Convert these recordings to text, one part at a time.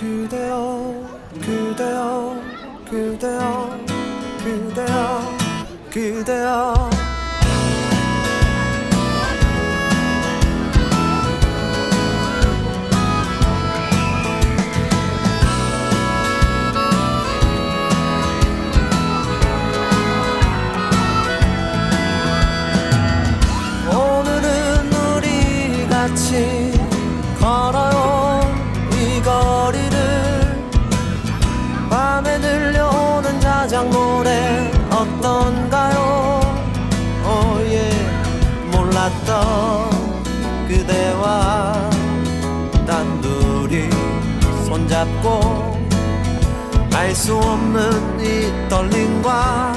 그대여 그대여 그대여 그대여 그대여 손잡고 알 수 없는 이 떨림과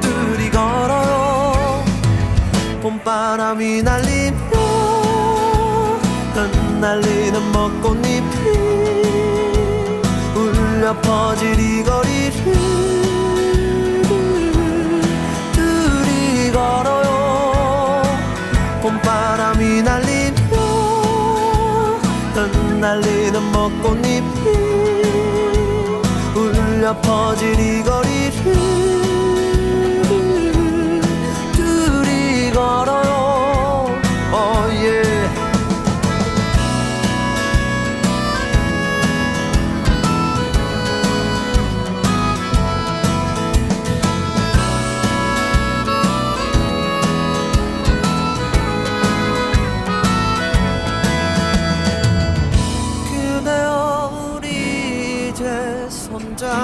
둘이 걸어요 봄바람이 날리며 흩날리는 벚꽃잎이 울려 퍼질 이 거리를 날리는 벚꽃잎이 울려 퍼질 이 거리를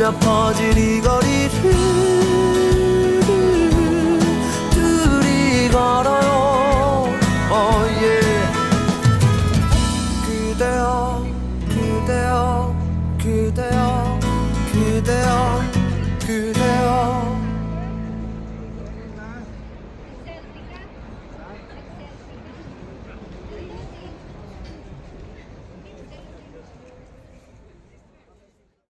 울려 퍼질 이 거리를